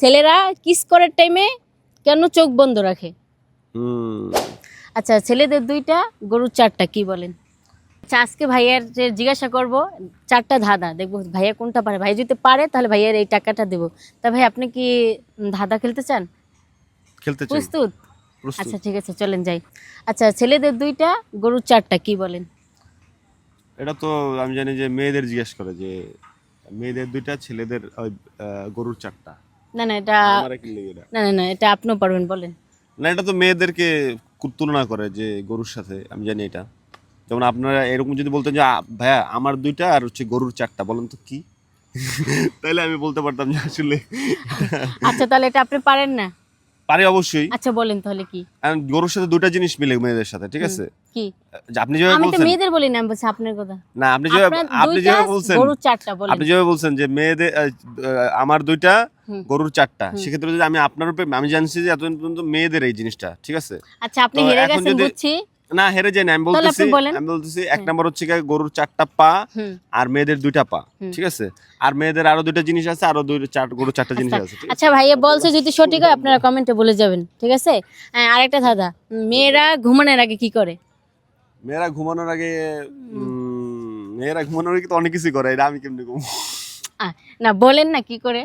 ছেলেরা কিস করার টাইমে কেন চোখ বন্ধ রাখে? আচ্ছা ছেলেদের দুইটা গরুর চারটা কি বলেন? আচ্ছা আজকে ভাইয়ার যে জিজ্ঞাসা করব চারটা ধাঁধা দেখব ভাইয়া কোনটা পারে। ভাই যদি পারে তাহলে ভাইয়ার এই টাকাটা দেবো। তা ভাই আপনি কি ধাঁধা খেলতে চান? খেলতে চাই। প্রস্তুত? প্রস্তুত। আচ্ছা ঠিক আছে চলেন যাই। আচ্ছা ছেলেদের দুইটা গরুর চারটা কি বলেন? এটা তো আমি জানি যে মেয়েদের জিজ্ঞেস করে যে মেয়েদের দুইটা ছেলেদের ওই, আহ, গরুর চারটা। না না এটা? না না না এটা আপনিও পারবেন বলেন। না এটা তো মেয়েদেরকে তুলনা করে যে গরুর সাথে আমি জানি এটা। যেমন আপনারা এরকম যদি বলতেন যে ভাইয়া আমার দুইটা আর হচ্ছে গরুর চারটা বলেন তো কি? তাহলে আমি বলতে পারতাম যে আসলে আচ্ছা তাহলে এটা আপনি পারেন না? পারি অবশ্যই। আচ্ছা বলেন তাহলে কি? গরুর সাথে দুটো জিনিস মিলে মেয়েদের সাথে ঠিক আছে? কি? আপনি যেভাবে আমি তো মেয়েদের বলি না বলছি আপনার কথা। না আপনি যেভাবে আপনি যেভাবে বলছেন গরুর চারটা বলেন। আপনি যেভাবে বলছেন যে মেয়েদের আমার দুইটা গরুর চারটা সেক্ষেত্রে যদি আমি আপনার উপরে আমি জানছি যে এতদিন পর্যন্ত মেয়েদের এই জিনিসটা ঠিক আছে? আচ্ছা আপনি হেরে গেছেন বুঝছি। না হেরে যাই না আমি বলতেছি আমি বলতেছি এক নম্বর হচ্ছে গরুর চারটা পা আর মেয়েদের দুইটা পা ঠিক আছে? আর মেয়েদের আরও দুইটা জিনিস আছে আরও দুই চার গরুর চারটা জিনিস আছে আচ্ছা ভাইয়া বলছে যদি সঠিক হয় আপনারা কমেন্টে বলে যাবেন ঠিক আছে? হ্যাঁ, আরেকটা দাদা মেয়েরা ঘুমানোর আগে কি করে? মেয়েরা ঘুমানোর আগে মেয়েরা ঘুমানোর আগে তো অনেক কিছু করে এটা আমি কেমনি ঘুম আহ, না বলেন না কি করে?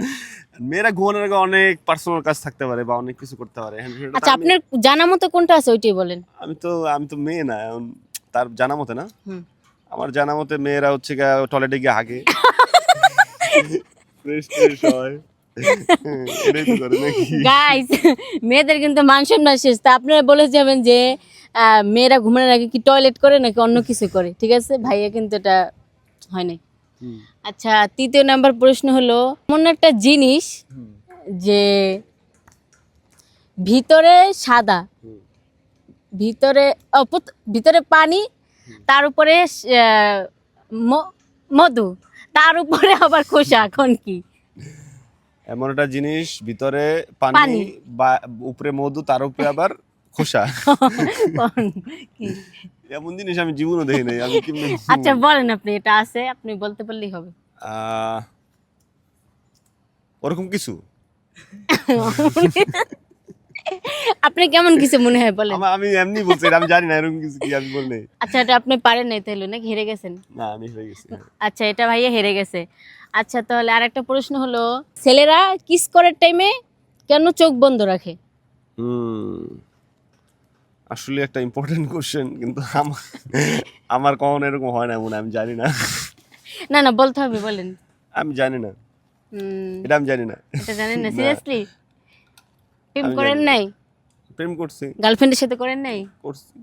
মেয়েরা ঘুমানোর আগে অনেক পার্সোনাল কাজ থাকতে পারে বা অনেক কিছু করতে পারে। আচ্ছা আপনার জানা মতো কোনটা আছে ওইটাই বলেন। আমি তো আমি তো মেয়ে না তার জানা মতে না। আমার জানা মতে মেয়েরা হচ্ছে গিয়ে টয়লেটে গিয়ে হাগে। ফ্রেশ হয়। গাইস মেয়েদের কিন্তু মান সম্মান শেষ। তা আপনারা বলে যাবেন যে মেয়েরা ঘুমানোর আগে কি টয়লেট করে নাকি অন্য কিছু করে? ঠিক আছে? ভাইয়া কিন্তু এটা হয় নাই। আচ্ছা তৃতীয় নাম্বার প্রশ্ন হলো এমন একটা জিনিস যে ভিতরে সাদা ভিতরে ভিতরে পানি তার উপরে আহ, ম- মধু তার উপরে আবার খোসা এখন কি? এমন একটা জিনিস ভিতরে পানি। পানি। বা উপরে মধু তার উপরে আবার খোসা এমন জিনিস আমি জীবনও দেখি নাই। আমি কেমনে আচ্ছা বলেন আপনি এটা আছে আপনি বলতে পারলেই হবে। ওরকম কিছু? আপনি কেমন কিছু মনে হয় বলেন? আমি এমনি বলছি আমি জানি না এরকম কিছু কি আমি বললে আচ্ছা এটা আপনি পারেন নাই তাহলে নাকি হেরে গেছেন? না আমি হয়ে গেছি আচ্ছা এটা ভাইয়া হেরে গেছে। আচ্ছা তাহলে আর একটা প্রশ্ন হলো ছেলেরা কিস করার টাইমে কেন চোখ বন্ধ রাখে? হুম। আসলে একটা ইম্পর্টেন্ট কোশ্চেন কিন্তু আমার আমার কখনো এরকম হয় না এমন আমি জানি না। না না বলতে হবে বলেন। আমি জানি না। হুম, এটা আমি জানি না। এটা জানেন না। সিরিয়াসলি প্রেম করেন নাই? প্রেম করছি। গার্লফ্রেন্ডের সাথে করেন নাই? করছি।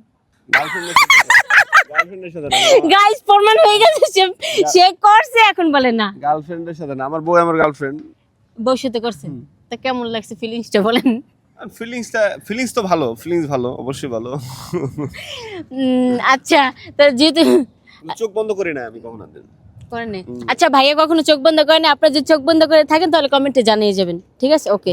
গার্লফ্রেন্ডের সাথে গার্লফ্রেন্ডের সাথে গাইস হয়ে গেছে সে সে করছে এখন বলে না। গার্লফ্রেন্ডের সাথে না আমার বউ আমার গার্লফ্রেন্ড বউর সাথে করছেন তা কেমন লাগছে ফিলিংসটা বলেন? ফিলিংসটা ফিলিংস তো ভালো ফিলিংস ভালো অবশ্যই ভালো। আচ্ছা তা যেহেতু চোখ বন্ধ করি না আমি কখনো করেন আচ্ছা ভাইয়া কখনো চোখ বন্ধ করেন আপনার যদি চোখ বন্ধ করে থাকেন তাহলে কমেন্টে জানিয়ে যাবেন। ঠিক আছে? ওকে